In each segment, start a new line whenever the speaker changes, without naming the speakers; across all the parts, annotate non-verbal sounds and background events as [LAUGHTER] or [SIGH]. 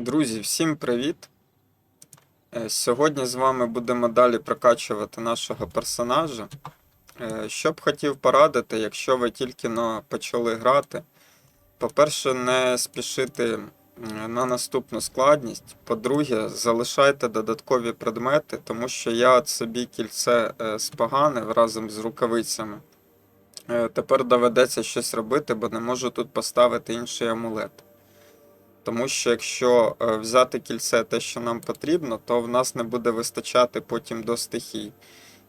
Друзі, всім привіт! Е, Сьогодні з вами будемо далі прокачувати нашого персонажа. Е, Що б хотів порадити, якщо ви тільки почали грати. По-перше, не спішити на наступну складність. По-друге, залишайте додаткові предмети, тому що я собі кільце е, споганив разом з рукавицями. Тепер доведеться щось робити, бо не можу тут поставити інший амулет. Тому що якщо е, взяти кільце те, що нам потрібно, то в нас не буде вистачати потім до стихій.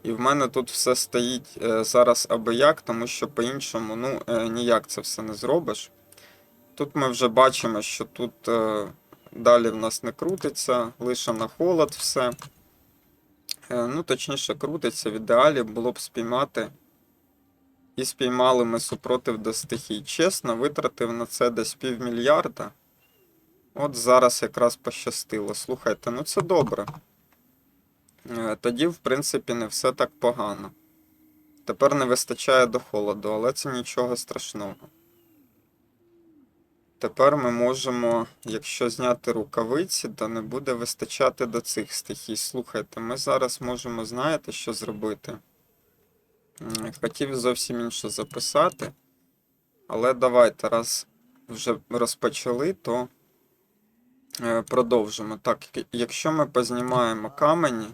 І в мене тут все стоїть е, зараз аби як, тому що по-іншому ну, е, ніяк це все не зробиш. Тут ми вже бачимо, що тут далі в нас не крутиться, лише на холод все. Ну, точніше, крутиться в ідеалі було б спіймати. І спіймали ми супротив до стихій. Чесно, витратив на це десь півмільярда. От зараз якраз пощастило. Слухайте, ну це добре. Е, Тоді, в принципі, не все так погано. Тепер не вистачає до холоду, але це нічого страшного. Тепер ми можемо, якщо зняти рукавиці, то не буде вистачати до цих стихій. Слухайте, ми зараз можемо, знаєте, що зробити? Хотів зовсім інше записати. Але давайте, раз вже розпочали, то Продовжимо. Так, якщо ми познімаємо камені,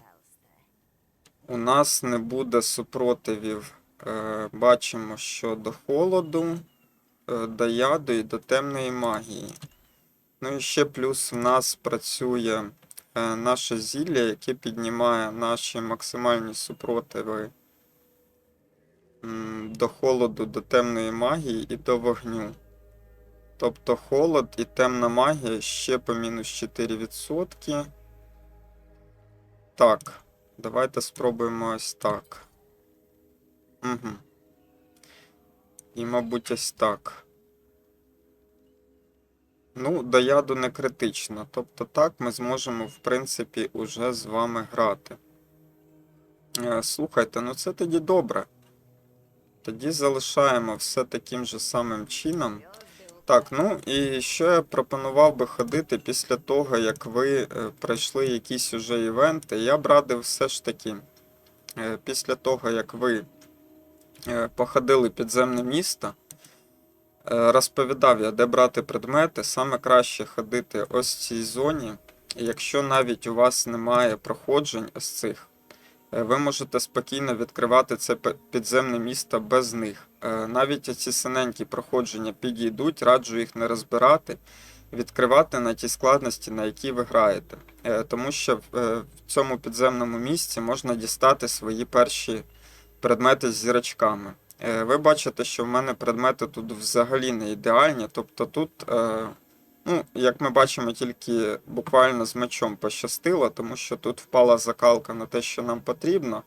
у нас не буде супротивів. Е, Бачимо, що до холоду, е, до яду і до темної магії. Ну і ще плюс в нас працює е, наше зілля, яке піднімає наші максимальні супротиви до холоду, до темної магії і до вогню. Тобто холод і темна магія ще по мінус 4%. Так, давайте спробуємо ось так. Угу. І, мабуть, ось так. Ну, до яду не критично. Тобто так ми зможемо, в принципі, уже з вами грати. Е, Слухайте, ну це тоді добре. Тоді залишаємо все таким же самим чином. Так, ну і я пропонував би ходити після того, як ви е, пройшли якісь уже івенти. Я б радив все ж таки, е, після того, як ви е, походили підземне місто, розповідав я, де брати предмети. Саме краще ходити ось в цій зоні. Якщо навіть у вас немає проходжень ось цих, ви можете спокійно відкривати це підземне місто без них. Е, Навіть ці синенькі проходження підійдуть, раджу їх не розбирати, відкривати на ті складності, на які ви граєте. Е, Тому що в е, цьому підземному місці можна дістати свої перші предмети з зірочками. Е, Ви бачите, що в мене предмети тут взагалі не ідеальні. Тобто тут, е, ну, як ми бачимо, тільки буквально з мечом пощастило, тому що тут впала закалка на те, що нам потрібно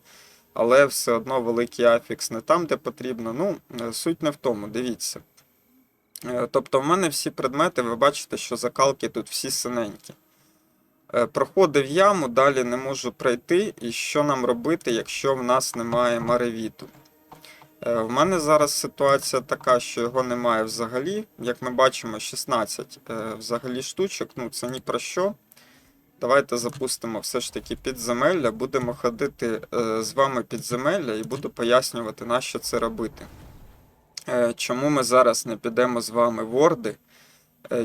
але все одно великий афікс не там, де потрібно. Ну, е, суть не в тому, дивіться. Е, Тобто, в мене всі предмети, ви бачите, що закалки тут всі синенькі. Е, Проходив яму, далі не можу пройти. І що нам робити, якщо в нас немає маревіту? Е, В мене зараз ситуація така, що його немає взагалі. Як ми бачимо, 16 е, взагалі штучок, ну це ні про що. Давайте запустимо все ж таки підземелля. Будемо ходити е, з вами підземелля і буду пояснювати, на що це робити. Чому ми зараз не підемо з вами в Орди?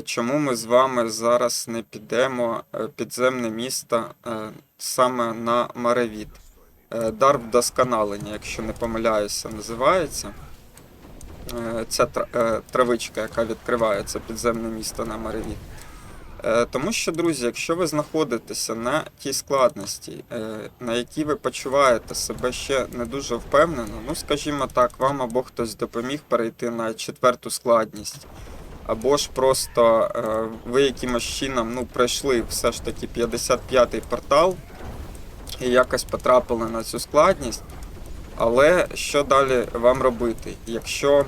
Чому ми з вами зараз не підемо підземне місто саме на Маревіт? Е, дар вдосконалення, якщо не помиляюся, називається. Е, Ця е, травичка, яка відкриває це підземне місто на Маревіт. Е, Тому що, друзі, якщо ви знаходитеся на тій складності, на якій ви почуваєте себе ще не дуже впевнено, ну скажімо так, вам або хтось допоміг перейти на четверту складність, або ж просто ви якимось чином ну, пройшли все ж таки 55-й портал і якось потрапили на цю складність. Але що далі вам робити? Якщо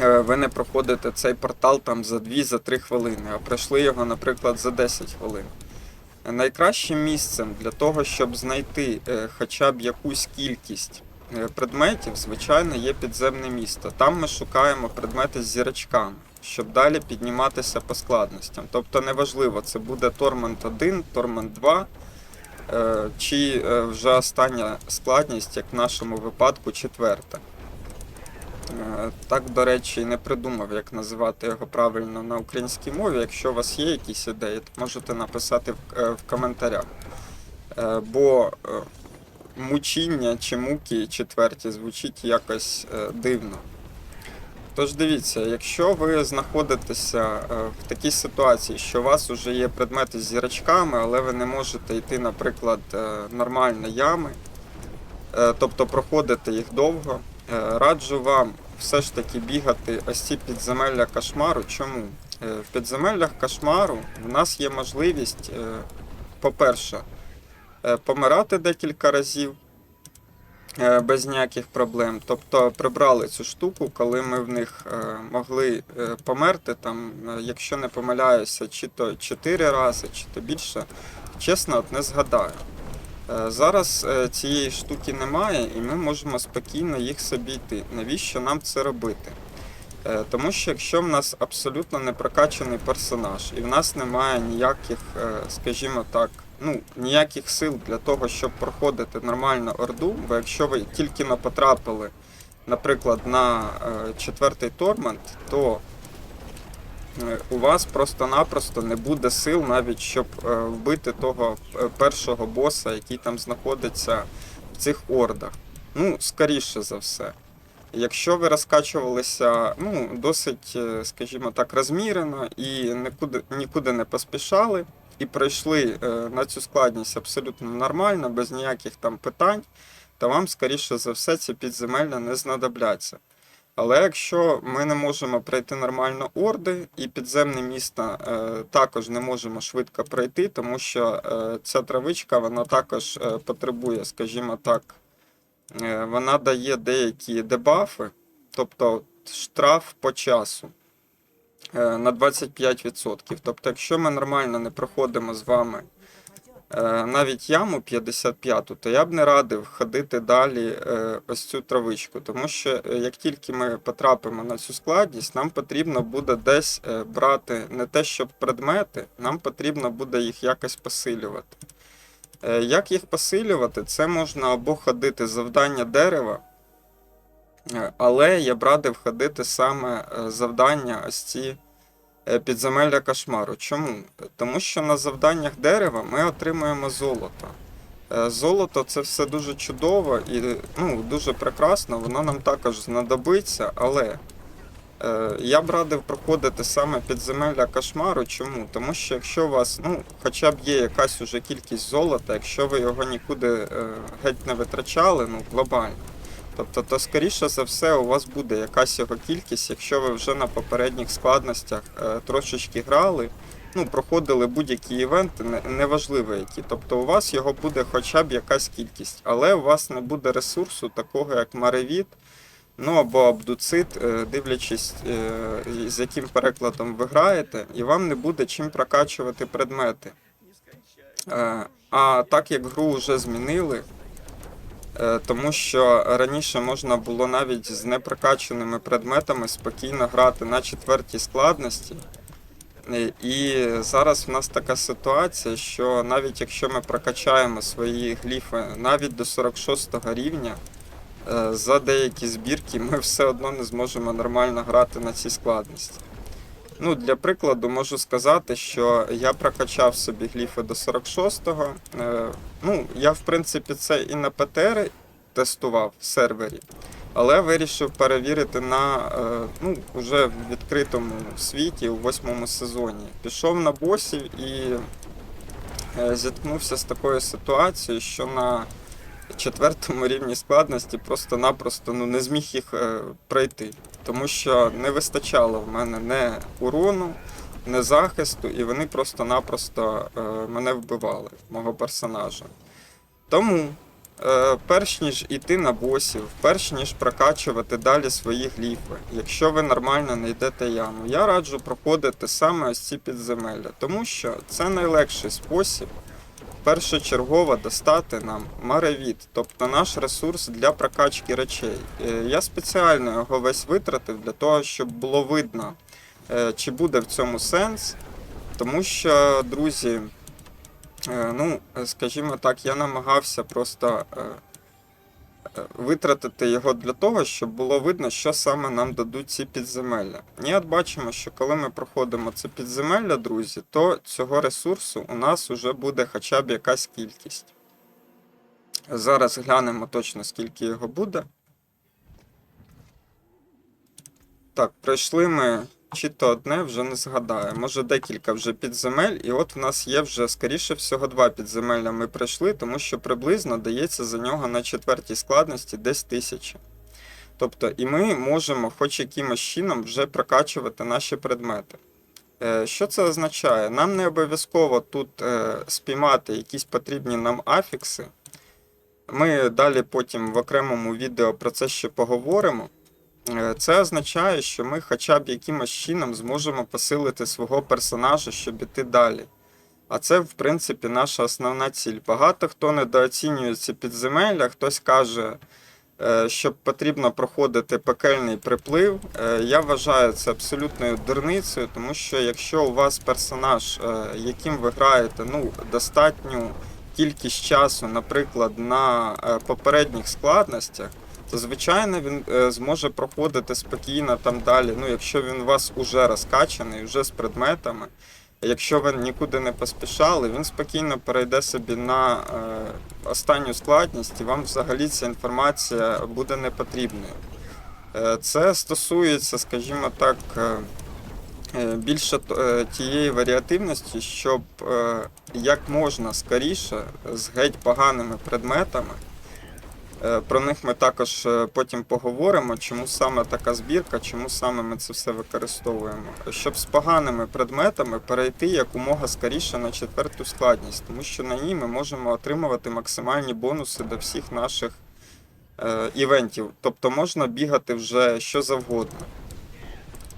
е, ви не проходите цей портал там за 2-3 хвилини, а пройшли його, наприклад, за 10 хвилин. Найкращим місцем для того, щоб знайти е, хоча б якусь кількість е, предметів, звичайно, є підземне місто. Там ми шукаємо предмети з зірочками, щоб далі підніматися по складностям. Тобто неважливо, це буде Тормент 1, Тормент 2, е, чи е, вже остання складність, як в нашому випадку, четверта. Е, Так, до речі, не придумав, як називати його правильно на українській мові. Якщо у вас є якісь ідеї, то можете написати в, е, коментарях. Е, Бо е, мучіння чи муки четверті звучить якось е, дивно. Тож дивіться, якщо ви знаходитеся е, в такій ситуації, що у вас вже є предмети з зірочками, але ви не можете йти, наприклад, е, нормально ями, е, тобто проходити їх довго, раджу вам все ж таки бігати ось ці підземелля кошмару. Чому? В підземеллях кошмару в нас є можливість, по-перше, помирати декілька разів без ніяких проблем. Тобто прибрали цю штуку, коли ми в них е, могли е, померти, там, е, якщо не помиляюся, чи то 4 рази, чи то більше. Чесно, не згадаю. Е, Зараз е, цієї штуки немає, і ми можемо спокійно їх собі йти. Навіщо нам це робити? Е, Тому що якщо в нас абсолютно не прокачаний персонаж, і в нас немає ніяких, е, скажімо так, ну, ніяких сил для того, щоб проходити нормально орду, бо якщо ви тільки не потрапили, наприклад, на е, четвертий тормент, то е, у вас просто-напросто не буде сил навіть, щоб е, вбити того першого боса, який там знаходиться в цих ордах. Ну, скоріше за все. Якщо ви розкачувалися ну, досить, скажімо так, розмірено і нікуди, нікуди не поспішали, і пройшли е, на цю складність абсолютно нормально, без ніяких там питань, то вам, скоріше за все, ці підземелля не знадобляться. Але якщо ми не можемо пройти нормально орди, і підземне місто е, також не можемо швидко пройти, тому що е, ця травичка вона також е, потребує, скажімо так, е, вона дає деякі дебафи, тобто штраф по часу на 25%. Тобто, якщо ми нормально не проходимо з вами е, навіть яму 55, то я б не радив ходити далі е, ось цю травичку, тому що е, як тільки ми потрапимо на цю складність, нам потрібно буде десь е, брати не те, щоб предмети, нам потрібно буде їх якось посилювати. Е, Як їх посилювати? Це можна або ходити завдання дерева, е, але я б радив ходити саме е, завдання ось ці е, підземелля кошмару. Чому? Тому що на завданнях дерева ми отримуємо золото. Е, Золото це все дуже чудово і ну, дуже прекрасно, воно нам також знадобиться, але я б радив проходити саме підземелля кошмару. Чому? Тому що якщо у вас ну, хоча б є якась уже кількість золота, якщо ви його нікуди геть не витрачали, ну глобально. Тобто, то скоріше за все у вас буде якась його кількість, якщо ви вже на попередніх складностях е, трошечки грали, ну, проходили будь-які івенти, неважливо які. Тобто у вас його буде хоча б якась кількість, але у вас не буде ресурсу такого, як Маревіт, ну або Абдуцит, е, дивлячись, е, з яким перекладом ви граєте, і вам не буде чим прокачувати предмети. А так як гру вже змінили, тому що раніше можна було навіть з непрокачаними предметами спокійно грати на четвертій складності. Е, І зараз в нас така ситуація, що навіть якщо ми прокачаємо свої гліфи навіть до 46 рівня, е, за деякі збірки ми все одно не зможемо нормально грати на цій складності. Ну, для прикладу, можу сказати, що я прокачав собі гліфи до 46-го. Е, Ну, я, в принципі, це і на ПТР тестував в сервері, але вирішив перевірити на е, ну, уже в відкритому світі у восьмому сезоні. Пішов на босів і е, зіткнувся з такою ситуацією, що на четвертому рівні складності просто-напросто ну, не зміг їх е, пройти. Тому що не вистачало в мене не урону, не захисту, і вони просто-напросто е, мене вбивали, мого персонажа. Тому, е, перш ніж іти на босів, перш ніж прокачувати далі свої гліфи, якщо ви нормально не йдете яму, я раджу проходити саме ось ці підземелля, тому що це найлегший спосіб першочергово достати нам Маревіт, тобто наш ресурс для прокачки речей. Е, Я спеціально його весь витратив для того, щоб було видно, е, чи буде в цьому сенс. Тому що, друзі, е, ну, скажімо так, я намагався просто витратити його для того, щоб було видно, що саме нам дадуть ці підземелля. І от бачимо, що коли ми проходимо це підземелля, друзі, то цього ресурсу у нас вже буде хоча б якась кількість. Зараз глянемо точно, скільки його буде. Так, пройшли ми чи то одне, вже не згадаю. Може декілька вже підземель, і от в нас є вже, скоріше всього, два підземелля ми пройшли, тому що приблизно дається за нього на четвертій складності десь тисяча. Тобто, і ми можемо хоч якимось чином вже прокачувати наші предмети. Е, Що це означає? Нам не обов'язково тут е, спіймати якісь потрібні нам афікси. Ми далі потім в окремому відео про це ще поговоримо. Е, Це означає, що ми хоча б якимось чином зможемо посилити свого персонажа, щоб іти далі. А це, в принципі, наша основна ціль. Багато хто недооцінює ці підземелля, хтось каже, е, що потрібно проходити пекельний приплив. Е, Я вважаю це абсолютною дурницею, тому що якщо у вас персонаж, яким ви граєте, ну, достатню кількість часу, наприклад, на попередніх складностях, то звичайно він е, зможе проходити спокійно там далі. Ну, якщо він у вас уже розкачаний, вже з предметами. Якщо ви нікуди не поспішали, він спокійно перейде собі на е, останню складність, і вам взагалі ця інформація буде не потрібною. Е, це стосується, скажімо так, е, е, більше е, тієї варіативності, щоб е, як можна скоріше з геть поганими предметами. Е, Про них ми також е, потім поговоримо, чому саме така збірка, чому саме ми це все використовуємо. Щоб з поганими предметами перейти якомога скоріше на четверту складність, тому що на ній ми можемо отримувати максимальні бонуси до всіх наших е, івентів. Тобто можна бігати вже що завгодно.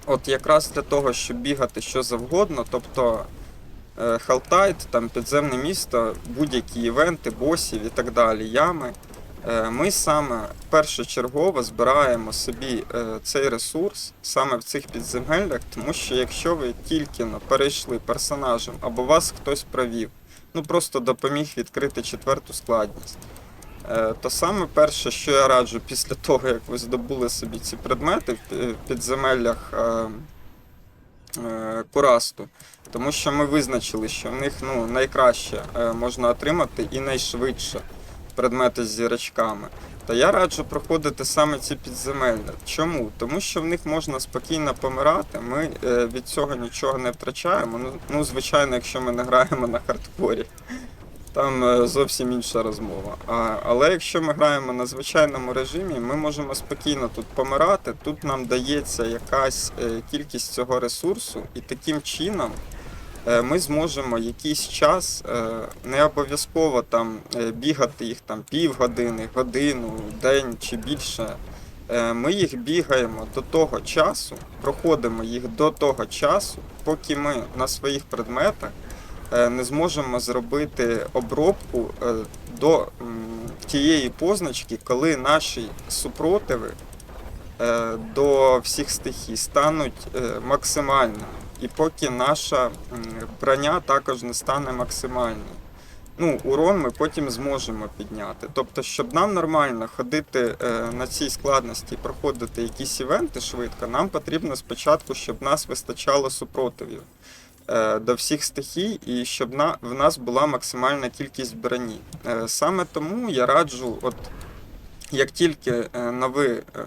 От якраз для того, щоб бігати що завгодно, тобто Халтайт, там підземне місто, будь-які івенти, босів і так далі, ями. Е, Ми саме першочергово збираємо собі е, цей ресурс саме в цих підземеллях, тому що якщо ви тільки перейшли персонажем або вас хтось провів, ну просто допоміг відкрити четверту складність, е, то саме перше, що я раджу після того, як ви здобули собі ці предмети в підземеллях Курасту, тому що ми визначили, що в них ну, найкраще можна отримати і найшвидше предмети з зірочками. Та я раджу проходити саме ці підземелля. Чому? Тому що в них можна спокійно помирати. Ми е, від цього нічого не втрачаємо. Ну, ну, звичайно, якщо ми не граємо на хардкорі, там е, зовсім інша розмова. А, але якщо ми граємо на звичайному режимі, ми можемо спокійно тут помирати. Тут нам дається якась е, кількість цього ресурсу, і таким чином ми зможемо якийсь час е, не обов'язково там е, бігати їх там півгодини, годину, день чи більше. Е, Ми їх бігаємо до того часу, проходимо їх до того часу, поки ми на своїх предметах е, не зможемо зробити обробку е, до тієї позначки, коли наші супротиви е, до всіх стихій стануть е, максимальними. І поки наша м, броня також не стане максимальною. Ну, урон ми потім зможемо підняти. Тобто, щоб нам нормально ходити е, на цій складності і проходити якісь івенти швидко, нам потрібно спочатку, щоб нас вистачало супротивів е, до всіх стихій, і щоб в нас була максимальна кількість броні. Е, саме тому я раджу, от як тільки е, на ви е,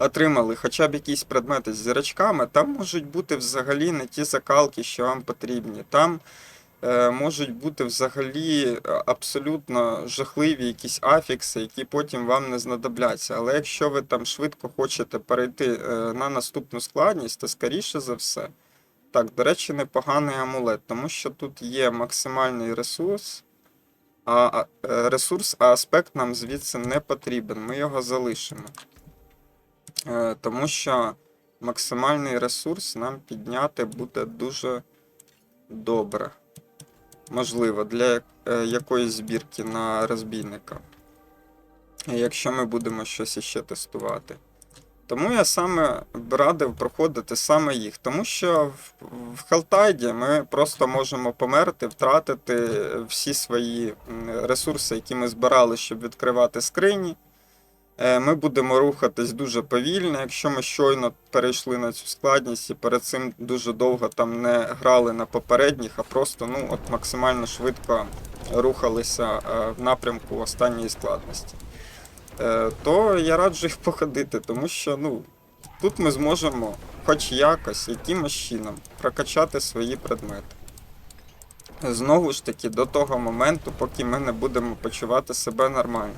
отримали хоча б якісь предмети з зірочками, там можуть бути взагалі не ті закалки, що вам потрібні. Там е, можуть бути взагалі е, абсолютно жахливі якісь афікси, які потім вам не знадобляться. Але якщо ви там швидко хочете перейти е, на наступну складність, то скоріше за все. Так, до речі, непоганий амулет, тому що тут є максимальний ресурс, а е, ресурс, а аспект нам звідси не потрібен. Ми його залишимо. Е, Тому що максимальний ресурс нам підняти буде дуже добре. можливо, для е, якоїсь збірки на розбійника. Якщо ми будемо щось іще тестувати. Тому я саме б радив проходити саме їх, тому що в, Хелтайді ми просто можемо померти, втратити всі свої ресурси, які ми збирали, щоб відкривати скрині. Е, Ми будемо рухатись дуже повільно, якщо ми щойно перейшли на цю складність і перед цим дуже довго там не грали на попередніх, а просто ну, от максимально швидко рухалися е, в напрямку останньої складності. Е, То я раджу їх походити, тому що ну, тут ми зможемо хоч якось, якимось чином прокачати свої предмети. Знову ж таки, до того моменту, поки ми не будемо почувати себе нормально.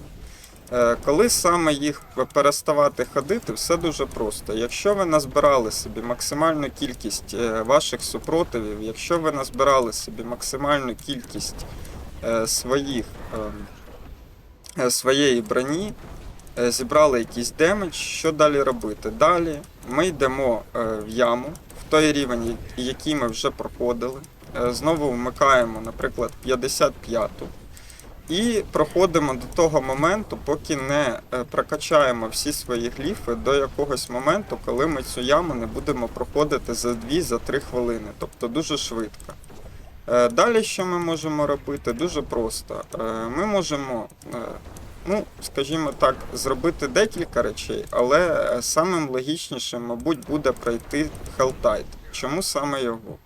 Е, Коли саме їх переставати ходити, все дуже просто. Якщо ви назбирали собі максимальну кількість е, ваших супротивів, якщо ви назбирали собі максимальну кількість е, своїх, ем, своєї броні, зібрали якийсь демедж, що далі робити? Далі ми йдемо в яму, в той рівень, який ми вже проходили. Знову вмикаємо, наприклад, 55-ту. І проходимо до того моменту, поки не е, прокачаємо всі свої гліфи до якогось моменту, коли ми цю яму не будемо проходити за 2-3 хвилини, тобто дуже швидко. Е, Далі що ми можемо робити? Дуже просто. Е, Ми можемо, ну, скажімо так, зробити декілька речей, але самим логічнішим, мабуть, буде пройти Helltide. Чому саме його?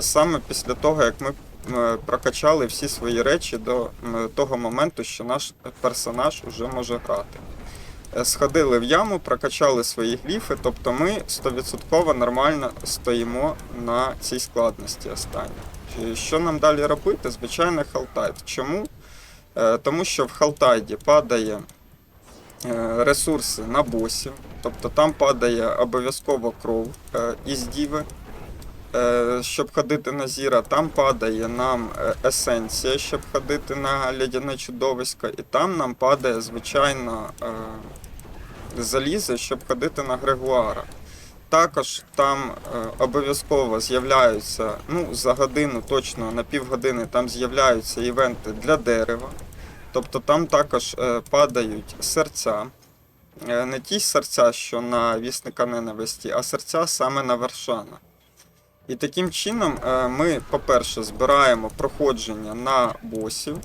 Саме після того, як ми прокачали всі свої речі до того моменту, що наш персонаж вже може грати. Е, Сходили в яму, прокачали свої гліфи, тобто ми 100% нормально стоїмо на цій складності останній. Е, Що нам далі робити? Звичайно, халтайд. Чому? Е, Тому що в халтайді падає е, ресурси на босів, тобто там падає обов'язково кров е, із діви. Е, щоб ходити на зіра, там падає нам е, есенція, щоб ходити на лядяне чудовисько, і там нам падає, звичайно, е, залізо, щоб ходити на Грегуара. Також там обов'язково з'являються, ну, за годину, точно на півгодини там з'являються івенти для дерева. Тобто там також падають серця. Не ті серця, що на вісника ненависті, а серця саме на вершана. І таким чином е, ми, по-перше, збираємо проходження на босів,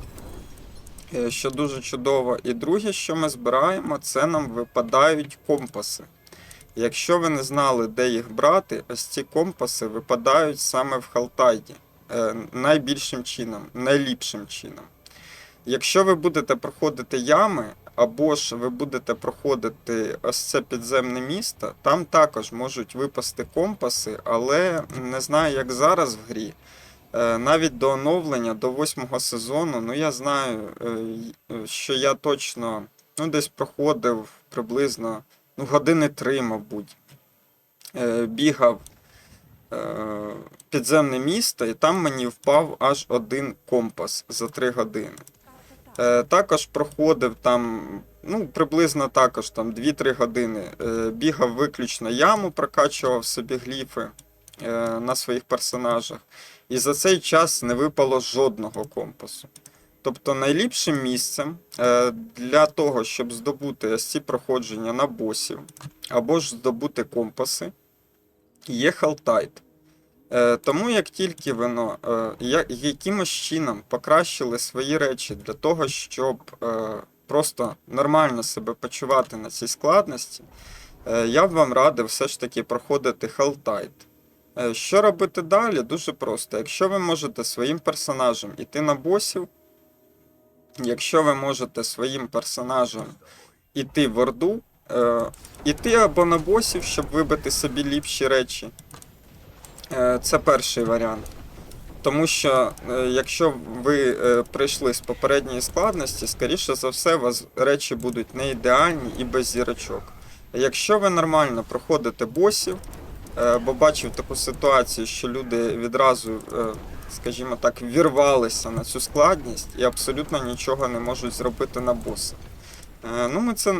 е, що дуже чудово. І друге, що ми збираємо, це нам випадають компаси. Якщо ви не знали, де їх брати, ось ці компаси випадають саме в Халтайді. е, Найбільшим чином, найліпшим чином. Якщо ви будете проходити ями, або ж ви будете проходити ось це підземне місто, там також можуть випасти компаси, але не знаю, як зараз в грі. Е, Навіть до оновлення, до восьмого сезону, ну я знаю, е, е, що я точно ну, десь проходив приблизно ну, години три, мабуть. Бігав підземне місто, і там мені впав аж один компас за три години. Е, Також проходив там, ну, приблизно також там 2-3 години. Е, Бігав виключно яму, прокачував собі гліфи е, на своїх персонажах. І за цей час не випало жодного компасу. Тобто найліпшим місцем для того, щоб здобути ось ці проходження на босів, або ж здобути компаси, є Халтайт. Е, Тому як тільки воно е, якимось чином покращили свої речі для того, щоб е, просто нормально себе почувати на цій складності, я б вам радив все ж таки проходити. Е, Що робити далі? Дуже просто. Якщо ви можете своїм персонажем іти на босів, якщо ви можете своїм персонажем іти в Орду, іти або на босів, щоб вибити собі ліпші речі. Е, Це перший варіант. Тому що е, якщо ви е, прийшли з попередньої складності, скоріше за все, у вас речі будуть не ідеальні і без зірочок. Якщо ви нормально проходите босів, бо бачив таку ситуацію, що люди відразу, скажімо так, вірвалися на цю складність і абсолютно нічого не можуть зробити на боса. Е, Ну, ми це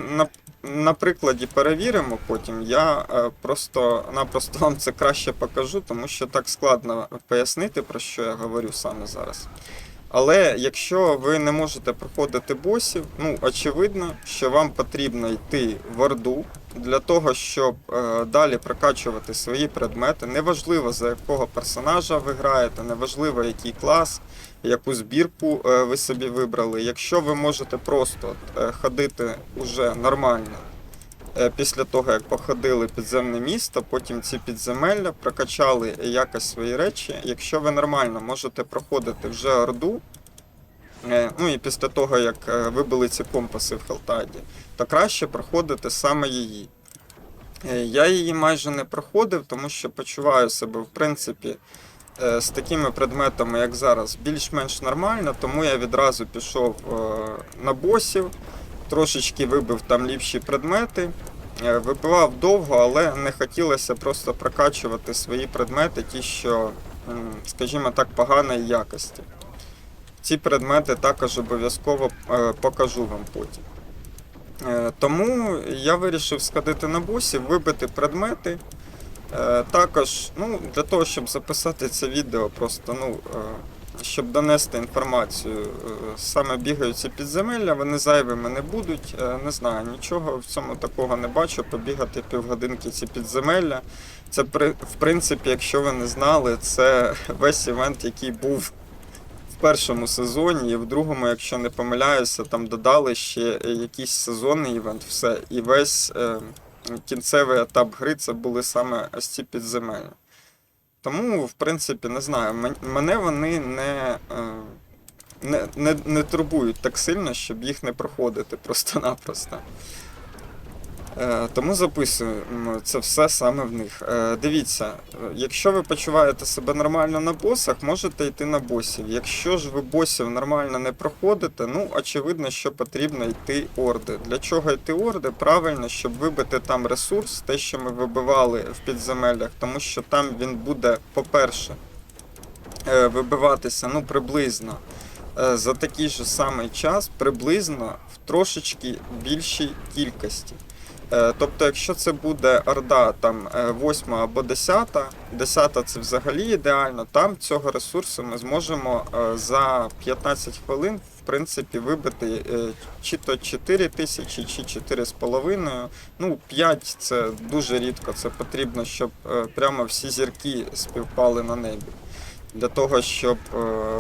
на прикладі перевіримо потім. Я е, просто-напросто вам це краще покажу, тому що так складно пояснити, про що я говорю саме зараз. Але якщо ви не можете проходити босів, ну очевидно, що вам потрібно йти в Орду для того, щоб е, далі прокачувати свої предмети. Неважливо за якого персонажа ви граєте, неважливо який клас, яку збірку е, ви собі вибрали. Якщо ви можете просто е, ходити уже нормально. е, Після того, як походили підземне місто, потім ці підземелля прокачали якось свої речі. Якщо ви нормально можете проходити вже Орду, ну і після того, як вибили ці компаси в Хелтаді, то краще проходити саме її. Я її майже не проходив, тому що почуваю себе, в принципі, з такими предметами, як зараз, більш-менш нормально, тому я відразу пішов е, на босів, трошечки вибив там ліпші предмети. Е, Вибивав довго, але не хотілося просто прокачувати свої предмети, ті, що, скажімо так, поганої якості. Ці предмети також обов'язково е, покажу вам потім. Е, Тому я вирішив сходити на босів, вибити предмети. Е, Також, ну, для того, щоб записати це відео, просто ну, е, щоб донести інформацію, е, саме бігають ці підземелля, вони зайвими не будуть. Не знаю, нічого в цьому такого не бачу. Побігати півгодинки ці підземелля. Це в принципі, якщо ви не знали, це [LAUGHS] весь івент, який був в першому сезоні, і в другому, якщо не помиляюся, там додали ще якийсь сезонний івент, все. І весь кінцевий етап гри це були саме ось ці підземелі. Тому, в принципі, не знаю, мене вони не, е, не, не, не турбують так сильно, щоб їх не проходити просто-напросто. Е, Тому записуємо це все саме в них. Е, Дивіться, якщо ви почуваєте себе нормально на босах, можете йти на босів. Якщо ж ви босів нормально не проходите, ну очевидно, що потрібно йти орди. Для чого йти орди? Правильно, щоб вибити там ресурс, те, що ми вибивали в підземеллях, тому що там він буде, по-перше, е, вибиватися ну приблизно за такий же самий час, приблизно в трошечки більшій кількості. Е, Тобто, якщо це буде орда там 8 або 10, 10 це взагалі ідеально, там цього ресурсу ми зможемо е, за 15 хвилин в принципі вибити е, чи то 4 тисячі, чи 4,5. Ну, 5 це дуже рідко. Це потрібно, щоб е, прямо всі зірки співпали на небі. Для того, щоб е,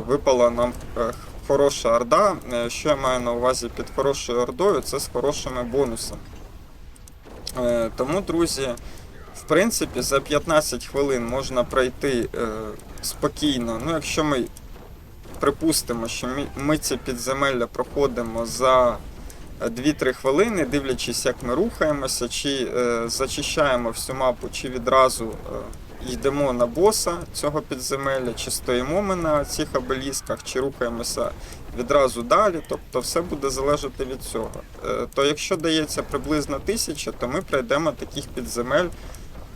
випала нам е, хороша орда. Е, Що я маю на увазі під хорошою ордою, це з хорошими бонусами. Е, Тому, друзі, в принципі, за 15 хвилин можна пройти е, спокійно. Ну, якщо ми припустимо, що ми, ці підземелля проходимо за 2-3 хвилини, дивлячись, як ми рухаємося, чи е, зачищаємо всю мапу, чи відразу е, йдемо на боса цього підземелля, чи стоїмо ми на цих обелісках, чи рухаємося відразу далі. Тобто все буде залежати від цього. Е, То якщо дається приблизно тисяча, то ми пройдемо таких підземель.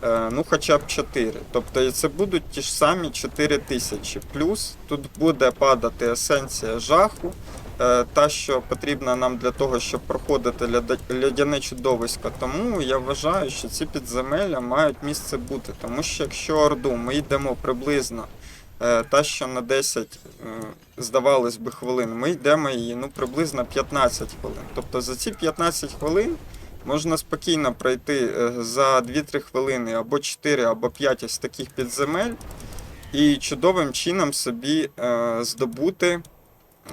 е, Ну, хоча б 4. Тобто це будуть ті ж самі 4 тисячі. Плюс тут буде падати есенція жаху, е, та, що потрібна нам для того, щоб проходити льодяне чудовисько. Тому я вважаю, що ці підземелля мають місце бути. Тому що якщо Орду ми йдемо приблизно та, що на 10, е, здавалось би, хвилин, ми йдемо її ну, приблизно 15 хвилин. Тобто за ці 15 хвилин можна спокійно пройти е, за 2-3 хвилини або 4, або 5 ось таких підземель і чудовим чином собі е, здобути,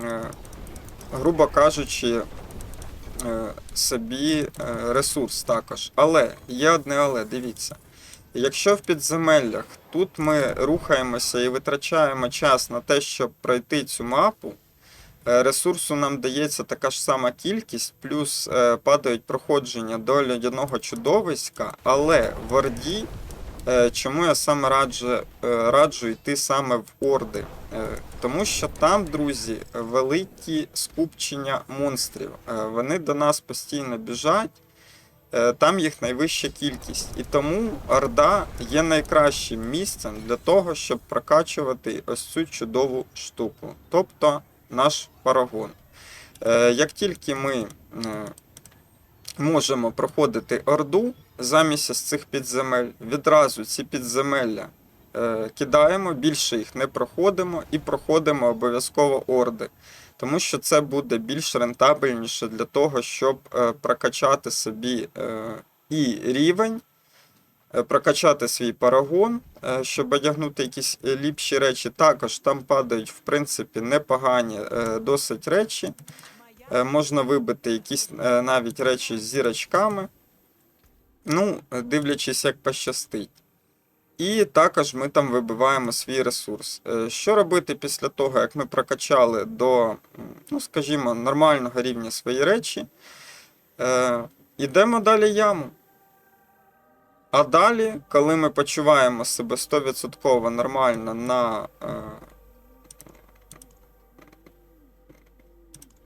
е, грубо кажучи, е, собі е, ресурс також. Але є одне але, дивіться. Якщо в підземеллях тут ми рухаємося і витрачаємо час на те, щоб пройти цю мапу, е, ресурсу нам дається така ж сама кількість, плюс е, падають проходження до льодяного чудовиська, але в Орді, е, чому я саме раджу, раджу йти саме в Орди? Тому що там, друзі, великі скупчення монстрів. Вони до нас постійно біжать. Е, Там їх найвища кількість. І тому Орда є найкращим місцем для того, щоб прокачувати ось цю чудову штуку, тобто наш парагон. Е, Як тільки ми можемо проходити Орду замість із цих підземель. Відразу ці підземелля е, кидаємо, більше їх не проходимо і проходимо обов'язково орди. Тому що це буде більш рентабельніше для того, щоб е, прокачати собі е, і рівень, е, прокачати свій парагон, щоб одягнути якісь ліпші речі. Також там падають, в принципі, непогані досить речі. Можна вибити якісь навіть речі з зірочками. Ну, дивлячись, як пощастить. І також ми там вибиваємо свій ресурс. Е, Що робити після того, як ми прокачали до, ну, скажімо, нормального рівня свої речі? Е, Ідемо далі яму. А далі, коли ми почуваємо себе 100% нормально на, е,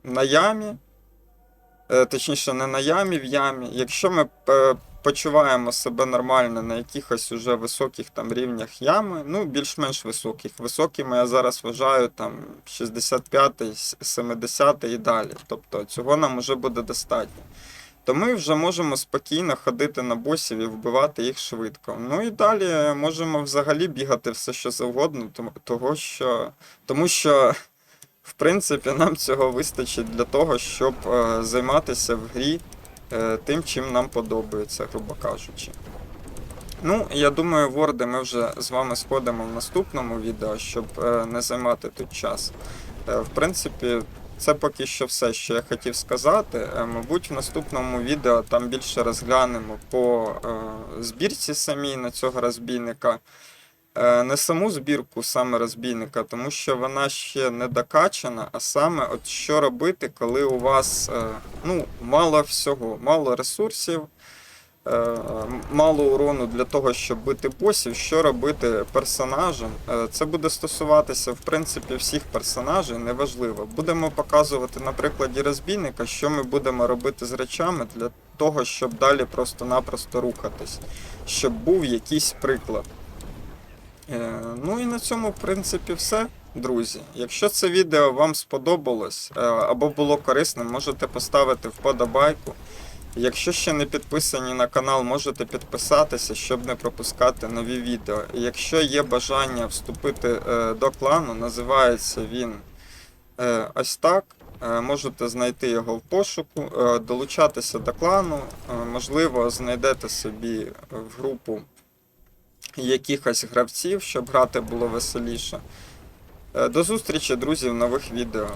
на ямі, точніше, не на ямі, в ямі, якщо ми почуваємо себе нормально на якихось уже високих там рівнях ями, ну, більш-менш високих. Високими я зараз вважаю там 65, 70 і далі. Тобто цього нам вже буде достатньо. То ми вже можемо спокійно ходити на босів і вбивати їх швидко. Ну і далі можемо взагалі бігати все, що завгодно, того, що, тому що, в принципі, нам цього вистачить для того, щоб е, займатися в грі тим, чим нам подобається, грубо кажучи. Ну, я думаю, ворди ми вже з вами сходимо в наступному відео, щоб е, не займати тут час. Е, в принципі, це поки що все, що я хотів сказати. Е, Мабуть, в наступному відео там більше розглянемо по е, збірці самій на цього розбійника. Е, Не саму збірку саме розбійника, тому що вона ще не докачана, а саме от що робити, коли у вас е, ну, мало всього, мало ресурсів, е, мало урону для того, щоб бити босів, що робити персонажем. Е, Це буде стосуватися, в принципі, всіх персонажей, неважливо. Будемо показувати на прикладі розбійника, що ми будемо робити з речами для того, щоб далі просто-напросто рухатись, щоб був якийсь приклад. Е, Ну і на цьому, в принципі, все, друзі. Якщо це відео вам сподобалось е, або було корисним, можете поставити вподобайку. Якщо ще не підписані на канал, можете підписатися, щоб не пропускати нові відео. Якщо є бажання вступити е, до клану, називається він ось так. Можете знайти його в пошуку, долучатися до клану. Можливо, знайдете собі в групу якихось гравців, щоб грати було веселіше. Е, До зустрічі, друзі, в нових відео.